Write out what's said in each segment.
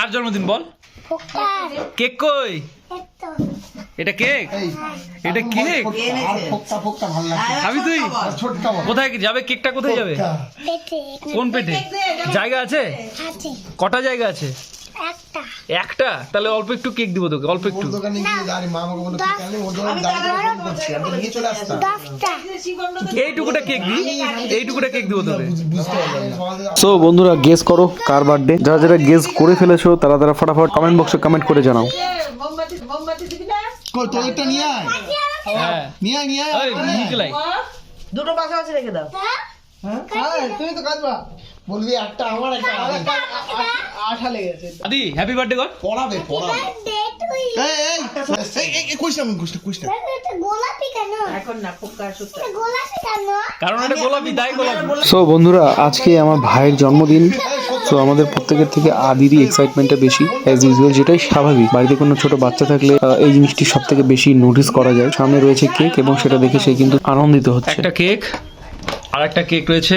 কার জন্মদিন বল? কেক কই? এটা কেক? এটা কেক? আর ফোকটা ফোকটা ভালো লাগে খাবি তুই? আর ছোটটা বল। কোথায় যাবে কেকটা কোথায় যাবে? কোন পেটে? জায়গা আছে? আছে। কটা জায়গা আছে? একটা। একটা? তাহলে অল্প একটু কেক দিব তোকে অল্প একটু। ওর দোকানে গিয়ে দাঁড়ি মা আমাকে বলল ঠিক আছে ওর দোকানে দাঁড়িয়ে ফোন করছি আমি নিয়ে চলে আসতাম। এইটুকুটা কেক দি এইটুকুটা কেক দিব তোকে। সো বন্ধুরা গেস করো কার বার্থডে যারা যারা গেস করে ফেলেছো তারা তারা ফটাফট কমেন্ট বক্সে কমেন্ট করে জানাও। কই তোদেরটা নিয়ে আয়। হ্যাঁ। নিয়ে আয় নিয়ে আয়। নিকলাই দুটো পাশাপাশি রেখে দাও। হ্যাঁ? আয়, তুমি তো কাঁদবা। বলবি একটা আমার একটা আঠা লেগেছে। আদি হ্যাপি বার্থডে কর। পড়াবে পড়াবে দে। তুই এই এই এই, এই এই কইস না কইস না কইস না। এটা গোলাপি কেন? এখন না ফুকা সুতা এটা গোলাপি কেন? কারণ এটা গোলাপি তাই গোলাপি। সো বন্ধুরা আজকে আমার ভাইয়ের জন্মদিন। তো আমাদের প্রত্যেকের থেকে আদিরই এক্সাইটমেন্টটা বেশি অ্যাজ ইউজুয়াল যেটাই স্বাভাবিক। বাড়িতে কোনো ছোট বাচ্চা থাকলে এই জিনিসটি সব থেকে বেশি নোটিস করা যায়। সামনে রয়েছে কেক এবং সেটা দেখে সে কিন্তু আনন্দিত হচ্ছে। একটা কেক আর একটা কেক রয়েছে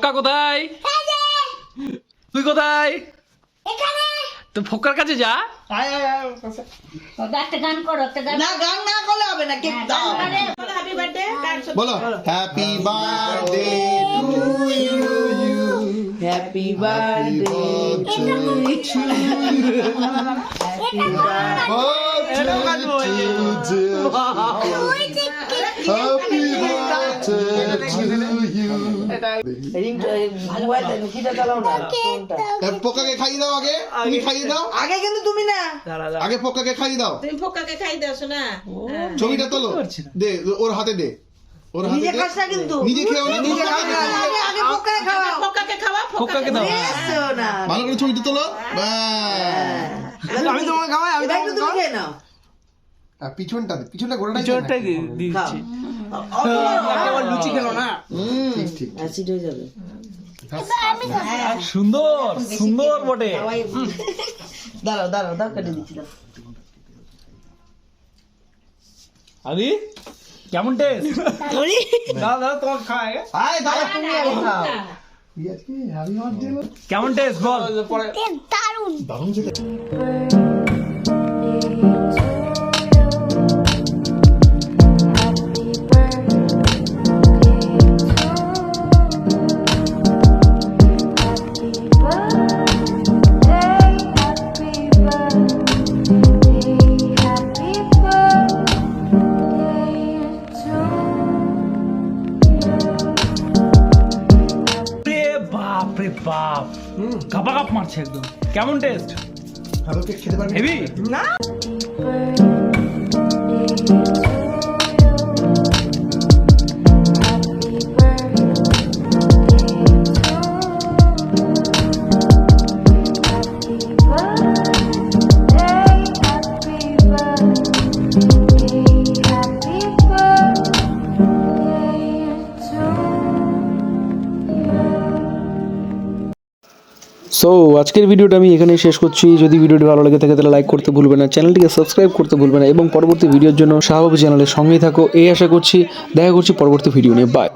ফক্কা কোথায়? তুই কোথায়? এখানে। তো ফক্কার কাছে যা। আয় আয় আয় ওর কাছে। না গান না করলে হবে না কেক দাও। হ্যাপি বার্থডে বলো happy birthday to you happy birthday ওই যে পোকাকে খাইয়ে দাও আগে। তুমি খাইয়ে দাও। আগে কিন্তু তুমি না। আগে পোকাকে খাইয়ে দাও। তুমি খাই দাও শোনা। ছবিটা তোলো। দে ওর হাতে দে। ওর হাতে নিজে খাস না কিন্তু। নিজে খেও না নিজে পোকাকে খাবে না। খাও। আগে আগে পোকা খাওয়া ফোকাকে খাওয়া ফক্কাকে দাও ভালো করে ছবিটা তোলো। ব্যাস। আমি তোমাকে খাওয়াই আমি একটু খেয়ে নাও। আর পিছনটা দে। পিছনটা গোড়াটাই পিছনটাই খাও লুচি খেলো না। অ্যাসিড হয়ে যাবে। সুন্দর সুন্দর বটে। দাঁড়াও দাঁড়াও দাও কেটে দিচ্ছি দাও আদি কেমন টেস্ট তোমার খায় আয় তুমি আগে খাও। কেমন টেস্ট বল। দারুণ। দারুণ বাপ। কাপা কাপ মারছে একদম। কেমন টেস্ট কেক খেতে পারবি? হেভি সো আজকের ভিডিওটা আমি এখানে শেষ করছি। যদি ভিডিওটি ভালো লেগে থাকে, তাহলে লাইক করতে ভুলবে না। চ্যানেলটিকে সাবস্ক্রাইব করতে ভুলবে না এবং পরবর্তী ভিডিওর জন্য শাহবাবু চ্যানেলের সঙ্গেই থাকো। এই আশা করছি, দেখা করছি পরবর্তী ভিডিও নিয়ে। বাই